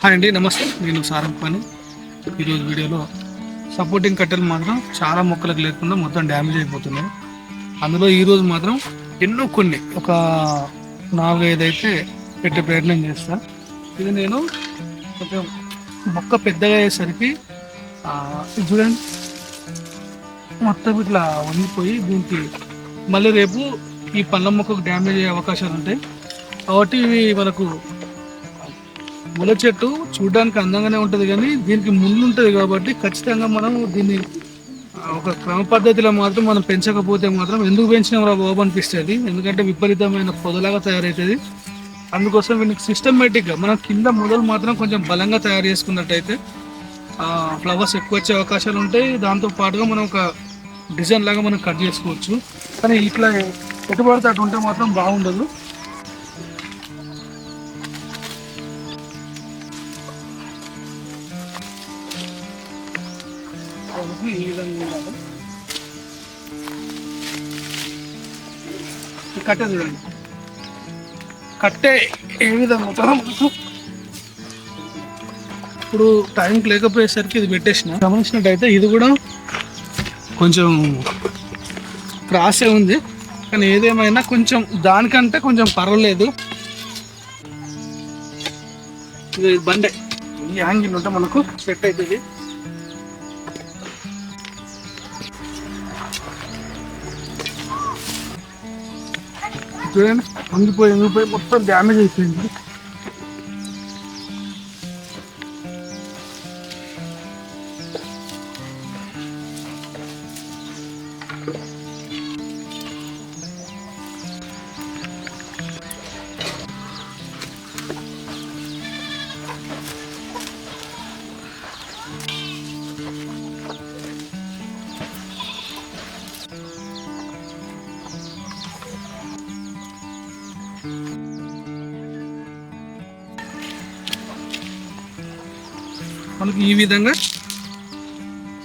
Hi అండి నమస్తే. నేను సారంపాని ఈరోజు వీడియోలో సపోర్టింగ్ కట్టెలు మాత్రం చాలా మొక్కలకు లేకుండా మొత్తం డ్యామేజ్ అయిపోతున్నాయి. అందులో ఈరోజు మాత్రం ఎన్నో కొన్ని ఒక నాలుగైదు అయితే పెట్టే ప్రయత్నం చేస్తా. ఇది నేను కొంచెం మొక్క పెద్దగా అయ్యేసరికి చూడండి. మొత్తం ఇట్లా వంగిపోయి దీనికి మళ్ళీ రేపు ఈ పళ్ళ మొక్కకు డ్యామేజ్ అయ్యే అవకాశాలు ఉంటాయి. కాబట్టి ఇవి మనకు ముళ్ళ చెట్టు చూడడానికి అందంగానే ఉంటుంది కానీ దీనికి ముళ్ళు ఉంటుంది కాబట్టి ఖచ్చితంగా మనం దీన్ని ఒక క్రమ పద్ధతిలో మాత్రం మనం పెంచకపోతే మాత్రం ఎందుకు పెంచినాం రా బాబు అనిపిస్తుంది. ఎందుకంటే విపరీతమైన పొదలాగా తయారవుతుంది అందుకోసం వీళ్ళకి సిస్టమేటిక్గా మనం కింద మొదలు మాత్రం కొంచెం బలంగా తయారు చేసుకున్నట్టయితే ఫ్లవర్స్ ఎక్కువ వచ్చే అవకాశాలు ఉంటాయి. దాంతో పాటుగా మనం ఒక డిజైన్ లాగా మనం కట్ చేసుకోవచ్చు. కానీ ఇట్లా ఎటు పడితే అటు ఉంటే మాత్రం బాగుండదు. ఈ కట్టె చూడండి. కట్టే ఏ విధంగా ఉంటుందో మనకు ఇప్పుడు టైంకి లేకపోయేసరికి ఇది పెట్టేసిన. గమనించినట్టయితే ఇది కూడా కొంచెం క్రాసే ఉంది. కానీ ఏదేమైనా కొంచెం దానికంటే కొంచెం పర్వాలేదు. ఇది బండే. ఈ యాంగిల్ ఉంటే మనకు సెట్ అవుతుంది. చూడండి వంగిపోయి వంగిపోయి మొత్తం డ్యామేజ్ అయిపోయింది. మనకి ఈ విధంగా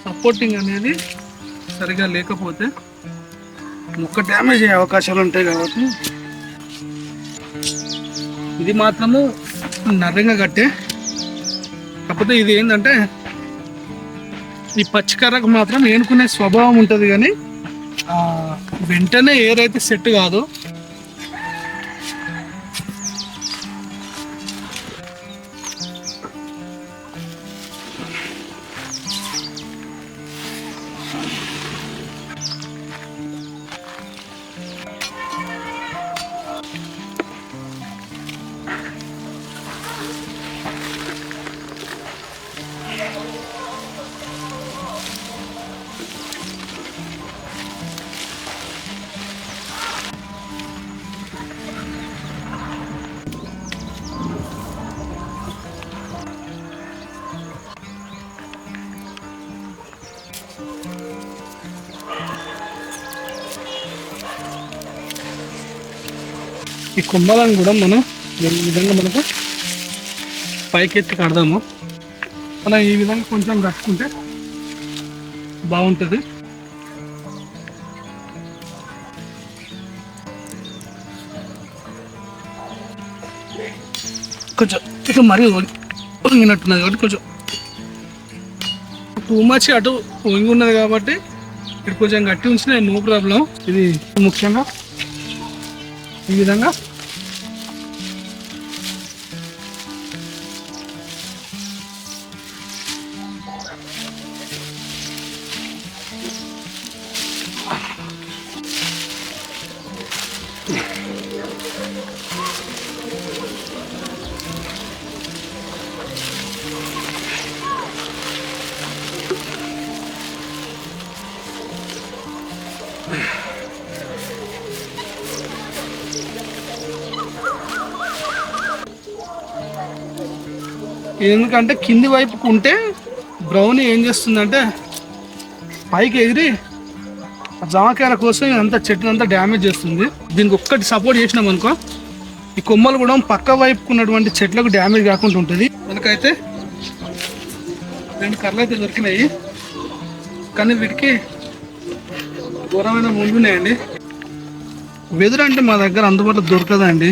సపోర్టింగ్ అనేది సరిగా లేకపోతే మొక్క డ్యామేజ్ అయ్యే అవకాశాలు ఉంటాయి కాబట్టి ఇది మాత్రము నర్రంగా కట్టే. కాకపోతే ఇది ఏంటంటే ఈ పచ్చికర్రకు మాత్రం ఏనుకునే స్వభావం ఉంటుంది కానీ వెంటనే ఏరైతే సెట్ కాదు ఈ కుంభాలను కూడా మనం ఈ విధంగా మనకు పైకెత్తి కడదాము. మనం ఈ విధంగా కొంచెం కట్టుకుంటే బాగుంటుంది. కొంచెం ఇక మరీ వంగి- వంగినట్టున్నది కాబట్టి కొంచెం టూ మచ్ అటు వంగి ఉన్నది కాబట్టి ఇక్కడ కొంచెం గట్టి ఉంచిన నో ప్రాబ్లం ఇది ముఖ్యంగా ఈ విధంగా. ఎందుకంటే కింది వైపుకు ఉంటే బ్రౌన్ ఏం చేస్తుందంటే పైకి ఎగిరి జామకాయల కోసం ఇదంతా చెట్టుని అంతా డ్యామేజ్ చేస్తుంది. దీనికి ఒక్కటి సపోర్ట్ చేసినాం అనుకో ఈ కొమ్మలు కూడా పక్క వైపుకు ఉన్నటువంటి చెట్లకు డ్యామేజ్ కాకుండా ఉంటుంది. మనకైతే రెండు కర్రలు అయితే దొరికినాయి. కానీ వీటికి ఘోరమైన ముందు ఉన్నాయండి. వెదురు అంటే మా దగ్గర అందుబాటులో దొరకదండి.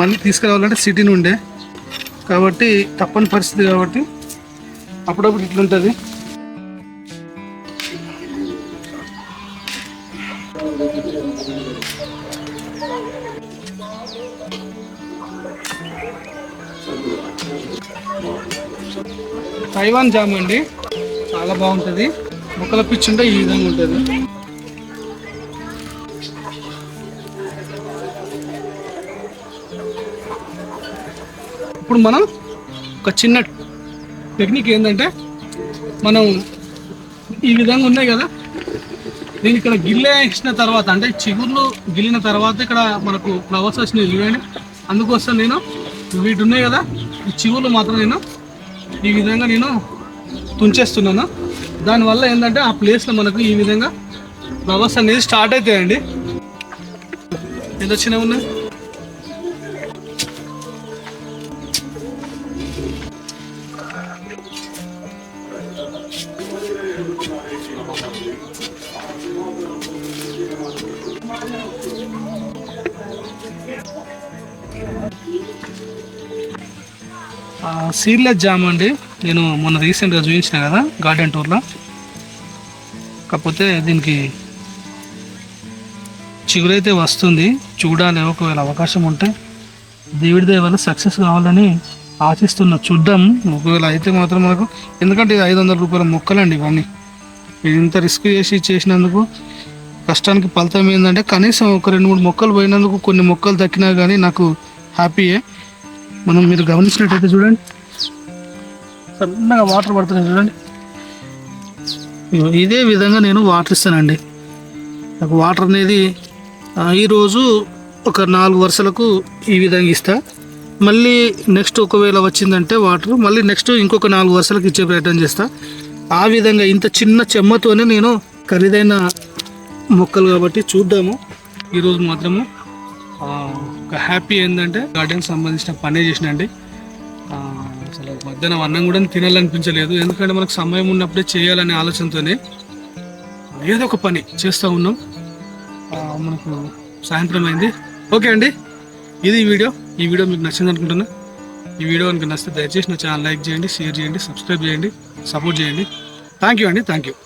మళ్ళీ తీసుకురావాలంటే సిటీ నుండే కాబట్టి తప్పని పరిస్థితి కాబట్టి అప్పుడప్పుడు ఇట్లుంటుంది. తైవాన్ జామ్ అండి. చాలా బాగుంటుంది. మొక్కల పిచ్చి ఉంటే ఈ విధంగా ఉంటుంది. ఇప్పుడు మనం ఒక చిన్న టెక్నిక్ ఏంటంటే మనం ఈ విధంగా ఉన్నాయి కదా. నేను ఇక్కడ గిల్లేసిన తర్వాత అంటే చిగుర్లు గిల్లిన తర్వాత ఇక్కడ మనకు ఫ్లవర్స్ వచ్చినాయి చూడండి. అందుకోసం నేను వీటి ఉన్నాయి కదా ఈ చిగుర్లు మాత్రం నేను ఈ విధంగా నేను తుంచేస్తున్నాను. దానివల్ల ఏంటంటే ఆ ప్లేస్లో మనకు ఈ విధంగా ఫ్లవర్స్ అనేది స్టార్ట్ అవుతాయండి. ఎంత చిన్నగా ఉన్నాయి? సీడ్లెస్ జామ్ అండి. నేను మొన్న రీసెంట్గా చూపించిన కదా గార్డెన్ టూర్లో. కాకపోతే దీనికి చిగురైతే వస్తుంది. చూడాలి ఒకవేళ అవకాశం ఉంటే. దేవుడి దయ వల్ల సక్సెస్ కావాలని ఆశిస్తున్న చూద్దాం ఒకవేళ అయితే మాత్రం మనకు ఎందుకంటే ఇది ఐదు వందల రూపాయల మొక్కలండి ఇవన్నీ. ఇంత రిస్క్ చేసి చేసినందుకు కష్టానికి ఫలితం ఏంటంటే కనీసం ఒక రెండు మూడు మొక్కలు పోయినందుకు కొన్ని మొక్కలు దక్కినా కానీ నాకు హ్యాపీయే. మనం మీరు గమనించినట్టయితే చూడండి. సన్నగా వాటర్ పడుతున్నాయి చూడండి. ఇదే విధంగా నేను వాటర్ ఇస్తానండి. నాకు వాటర్ అనేది ఈరోజు ఒక నాలుగు వరుసలకు ఈ విధంగా ఇస్తా. మళ్ళీ నెక్స్ట్ ఒకవేళ వచ్చిందంటే వాటర్ మళ్ళీ నెక్స్ట్ ఇంకొక నాలుగు వరుసలకు ఇచ్చే ప్రయత్నం చేస్తా. ఆ విధంగా ఇంత చిన్న చెమ్మతోనే నేను ఖరీదైన మొక్కలు కాబట్టి చూద్దాము. ఈరోజు మాత్రము ఒక హ్యాపీ ఏంటంటే గార్డెన్ సంబంధించిన పనే చేసినండి. అసలు మధ్యాహ్నం అన్నం కూడా తినాలనిపించలేదు. ఎందుకంటే మనకు సమయం ఉన్నప్పుడే చేయాలనే ఆలోచనతోనే ఏదో ఒక పని చేస్తూ ఉన్నాం. మనకు సాయంత్రం అయింది. ఓకే అండి ఇది వీడియో. ఈ వీడియో మీకు నచ్చింది అనుకుంటున్నా. ఈ వీడియో కనుక నచ్చితే దయచేసి నా ఛానల్ లైక్ చేయండి షేర్ చేయండి సబ్స్క్రైబ్ చేయండి సపోర్ట్ చేయండి. థ్యాంక్ యూ అండి థ్యాంక్ యూ